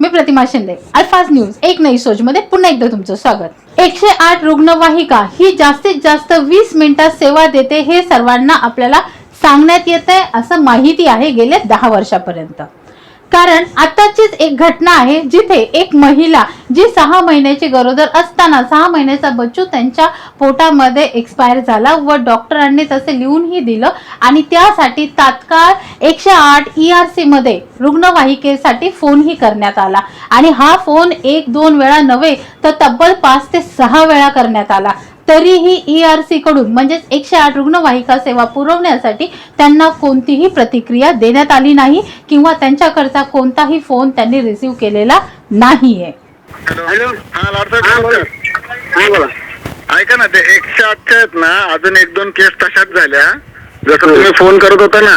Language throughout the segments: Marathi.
मी प्रतिमा शिंदे अल्फाज न्यूज एक नई सोच मध्ये पुन्हा एकदा तुमचं स्वागत. एकशे आठ रुग्णवाहिका ही जास्तीत जास्त वीस मिनिटात सेवा देते हे सर्वांना आपल्याला सांगण्यात येत आहे असं माहिती आहे गेल्या दहा वर्षापर्यंत. कारण आताचीच एक घटना आहे जिथे एक महिला जी सहा महिन्याची गरोदर असताना सहा महिन्याचा बच्चू त्यांच्या पोटामध्ये एक्सपायर झाला व डॉक्टरांनी तसे लिहूनही दिलं आणि त्यासाठी तात्काळ एकशे आठ ई आर सीमध्ये रुग्णवाहिकेसाठी फोनही करण्यात आला. आणि हा फोन एक दोन वेळा नव्हे तर तब्बल पाच ते सहा वेळा करण्यात आला. तरीही ई आर सी कडून म्हणजेच एकशे आठ रुग्णवाहिका सेवा पुरवण्यासाठी त्यांना कोणतीही प्रतिक्रिया देण्यात आली नाही किंवा त्यांच्याकडचा कोणताही फोन त्यांनी रिसीव्ह केलेला नाहीये. हॅलो. हा हा बोला. ऐका ना ते एकशे आठच्या आहेत ना अजून एक दोन केस तशाच झाल्या. जसं तुम्ही फोन करत होता ना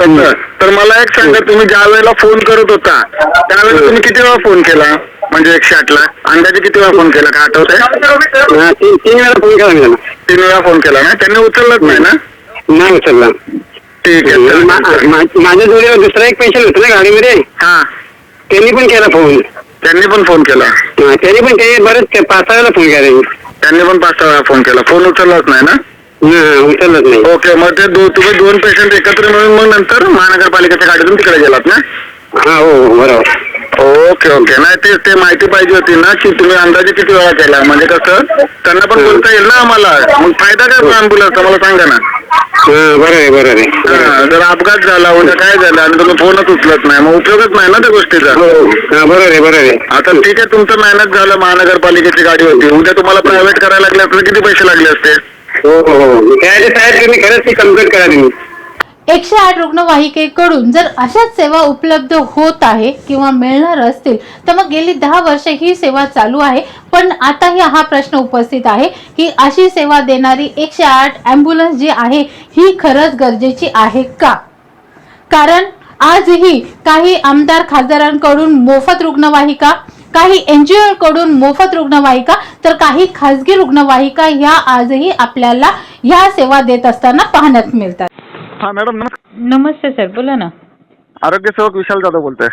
तसं तर मला एक सांगा तुम्ही ज्या वेळेला फोन करत होता त्यावेळेला तुम्ही किती वेळा फोन केला? म्हणजे एकशे आठला अंदाजे किती वेळा फोन केला? का आठवतंय? तीन तीन वेळा फोन केला मी तीन वेळा फोन केला ना? त्यांनी उचललंच नाही ना? नाही उचलला. ठीक आहे मा- चालेल. मा- माझ्या जोडीवर दुसरा एक पेशंट होता ना गाडीमध्ये? हा. त्यांनी पण केला फोन त्यांनी पण फोन केला. हा, त्यांनी पण ते बरेच ते पाच सहा वेळा फोन केला. त्यांनी पण पाच सहा वेळा फोन केला. फोन उचललाच नाही ना? हा, उचललंच नाही. ओके मग ते दो तुम्ही दोन पेशंट एकत्र मिळून मग नंतर महानगरपालिकेच्या गाडीतून तिकडे गेलात ना? हा हो हो, बरोबर. ओके ओके नाही ते ते माहिती पाहिजे होती ना की तुम्ही अंदाजे किती वेळा केला? म्हणजे कसं त्यांना पण बोलता येईल ना आम्हाला. मग फायदा काय अँब्युलन्सचा मला सांगा ना. हा बरोबर आहे बरोबर आहे. हा, जर अपघात झाला उद्या काय झालं? आणि तुम्ही फोनच उचलत नाही. मग उपयोगच नाही ना त्या गोष्टीचा. हो हा. बरोबर आहे बरोबर आहे. आता ठीक आहे तुमचं मेहनत झालं. महानगरपालिकेची गाडी होती. उद्या तुम्हाला प्रायव्हेट करायला लागले असते किती पैसे लागले असते हो हो हो. त्याचे साहेब तुम्ही खरंच ती कंप्लीट करा तुम्ही एकशे आठ रुग्णवाहिकेकडून जर अशाच सेवा उपलब्ध होत आहे किंवा मिळणार असतील तर मग गेली दहा वर्ष ही सेवा चालू आहे. पण आताही हा प्रश्न उपस्थित आहे की अशी सेवा देणारी एकशे आठ ॲम्ब्युलन्स जी आहे ही खरंच गरजेची आहे का? कारण आजही काही आमदार खासदारांकडून मोफत रुग्णवाहिका काही एन जी ओकडून मोफत रुग्णवाहिका तर काही खासगी रुग्णवाहिका ह्या आजही आपल्याला ह्या सेवा देत असताना पाहण्यात मिळतात. हा मॅडम नमस्कार. नमस्ते सर बोला ना. आरोग्य सेवक विशाल जाधव बोलतोय.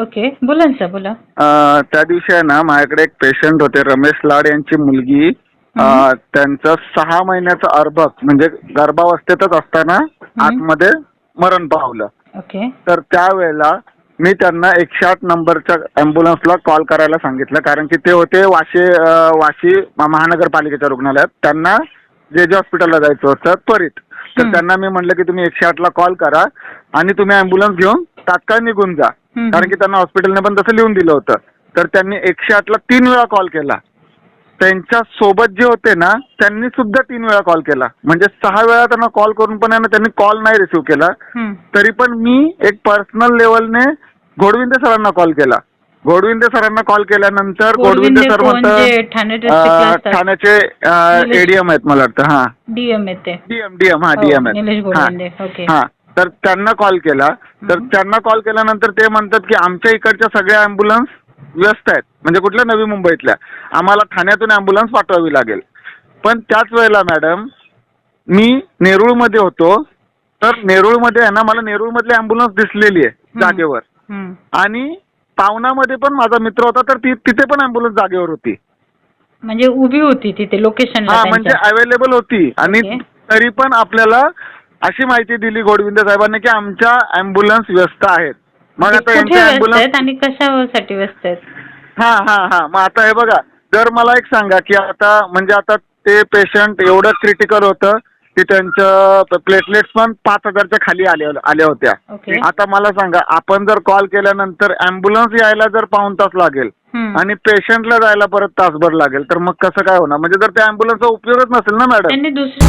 ओके बोला ना सर बोला. अं, त्या दिवशी आहे ना माझ्याकडे एक पेशंट होते रमेश लाड यांची मुलगी. अं, त्यांचं सहा महिन्याचं अर्भक म्हणजे गर्भावस्थेतच असताना आतमध्ये मरण पावलं. ओके. तर त्यावेळेला मी त्यांना एकशे आठ नंबरच्या अँब्युलन्सला कॉल करायला सांगितलं. कारण की ते होते वाशी अं, वाशी महानगरपालिकेच्या रुग्णालयात. त्यांना जे जे हॉस्पिटलला जायचं होतं त्वरित. तर. त्यांना मी म्हटलं की तुम्ही एकशे आठला कॉल करा आणि तुम्ही अँब्युलन्स घेऊन तात्काळ निघून जा. कारण की त्यांना हॉस्पिटलने पण तसं लिहून दिलं होतं तर त्यांनी एकशे आठला तीन वेळा कॉल केला त्यांच्यासोबत जे होते ना त्यांनी सुद्धा तीन वेळा कॉल केला म्हणजे सहा वेळा त्यांना कॉल करून पण त्यांनी कॉल नाही रिसिव्ह केला. तरी पण मी एक पर्सनल लेवलने घोडविंदे सरांना कॉल केला घोडविंदे सरांना कॉल केल्यानंतर घोडविंदे सर म्हणतात ठाण्याचे एडीएम आहेत मला वाटतं हा. डीएम येते डीएम डीएम हा हो, डीएम निलेश आहेत. हा. तर त्यांना कॉल केला. तर. त्यांना कॉल केल्यानंतर ते म्हणतात की आमच्या इकडच्या सगळ्या अँब्युलन्स व्यस्त आहेत. म्हणजे कुठल्या नवी मुंबईतल्या. आम्हाला ठाण्यातून अँब्युलन्स पाठवावी लागेल. पण त्याच वेळेला मॅडम मी नेरूळमध्ये होतो. तर नेरूळमध्ये आहे ना मला नेरूळमधली अँब्युलन्स दिसलेली आहे. जागेवर. आणि पावनामध्ये पण माझा मित्र होता तर ती तिथे पण अँब्युलन्स जागेवर होती. म्हणजे उभी होती तिथे लोकेशनला हा म्हणजे त्यांच्या. अवेलेबल होती. आणि ओके. तरी पण आपल्याला अशी माहिती दिली गोडविंद साहेबांनी की आमच्या अँब्युलन्स व्यस्त आहेत. मग आता कुठे यांच्या व्यस्त आहेत आणि कशासाठी व्यस्त आहेत? हा हा हा. मग आता हे बघा जर मला एक सांगा की आता म्हणजे आता ते पेशंट एवढं क्रिटिकल होतं की त्यांचं प्लेटलेट्स पण पाच हजारच्या खाली आले आल्या होत्या. ओके. आता मला सांगा आपण जर कॉल केल्यानंतर अँब्युलन्स यायला जर पाऊन तास लागेल हम्म. आणि पेशंटला जायला परत तासभर लागेल तर मग कसं काय होणार? म्हणजे जर त्या अँब्युलन्सचा उपयोगच नसेल ना मॅडम त्यांनी दुसरी?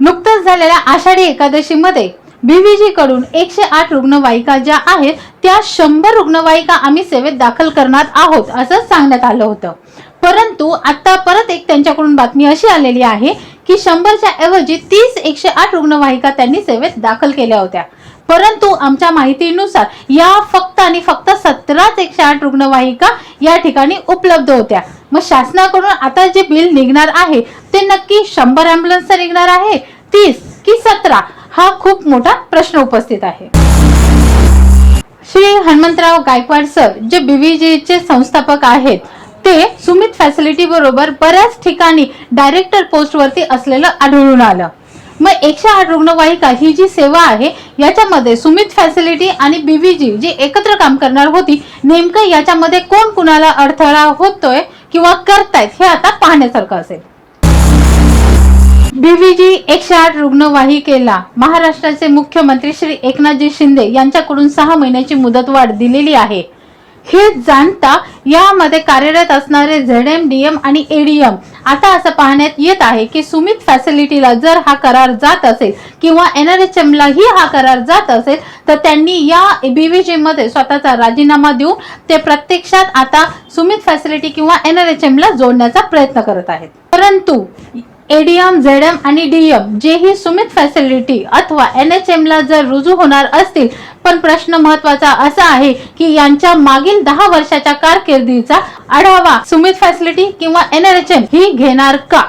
नुकत्याच झालेल्या आषाढी एकादशीमध्ये बीव्हीजी कडून एकशे आठ रुग्णवाहिका ज्या आहेत त्या शंभर रुग्णवाहिका आम्ही सेवेत दाखल करणार आहोत असं सांगण्यात आलं होतं. परंतु आता परत एक त्यांच्याकडून बातमी अशी आलेली आहे की शंभरच्या ऐवजी तीस एकशे आठ रुग्णवाहिका त्यांनी सेवेत दाखल केल्या होत्या. परंतु आमच्या माहितीनुसार या फक्त आणि फक्त सतराच एकशे आठ रुग्णवाहिका या ठिकाणी उपलब्ध होत्या. मग शासनाकडून आता जे बिल निघणार आहे ते नक्की शंभर अँब्युलन्सचं निघणार आहे? तीस की सतरा? हा खूप मोठा प्रश्न उपस्थित आहे. श्री हनुमंतराव गायकवाड सर जे बीव्हीजीचे चे संस्थापक आहेत ते सुमित फॅसिलिटी बरोबर बऱ्याच ठिकाणी डायरेक्टर पोस्ट वरती असलेलं आढळून आलं. मग एकशे आठ रुग्णवाहिका ही जी सेवा आहे याच्यामध्ये सुमित फॅसिलिटी आणि बीव्हीजी जी एकत्र काम करणार होती नेमकं याच्यामध्ये कोण कुणाला अडथळा होतोय किंवा करतायत हे आता पाहण्यासारखं असेल. बीव्हीजी एकशे आठ रुग्णवाहिकेला महाराष्ट्राचे मुख्यमंत्री श्री एकनाथजी शिंदे यांच्याकडून सहा महिन्याची मुदतवाढ दिलेली आहे. हे जाणता यामध्ये कार्यरत असणारे झेड एम डी एम आणि एडीएम आता असं पाहण्यात येत आहे की सुमित फॅसिलिटीला जर हा करार जात असेल किंवा एन आर एच एमलाही हा करार जात असेल तर त्यांनी या बीव्हीजी मध्ये स्वतःचा राजीनामा देऊन ते प्रत्यक्षात आता सुमित फॅसिलिटी किंवा एन आर एच एमला जोडण्याचा प्रयत्न करत आहेत. परंतु एडीएम झेडएम आणि डीएम जे ही सुमित फॅसिलिटी अथवा एन एच ला जर रुजू होणार असतील पण प्रश्न महत्त्वाचा असा आहे की यांच्या मागील दहा वर्षाच्या कारकिर्दीचा आढावा सुमित फॅसिलिटी किंवा एन एच एम ही घेणार का?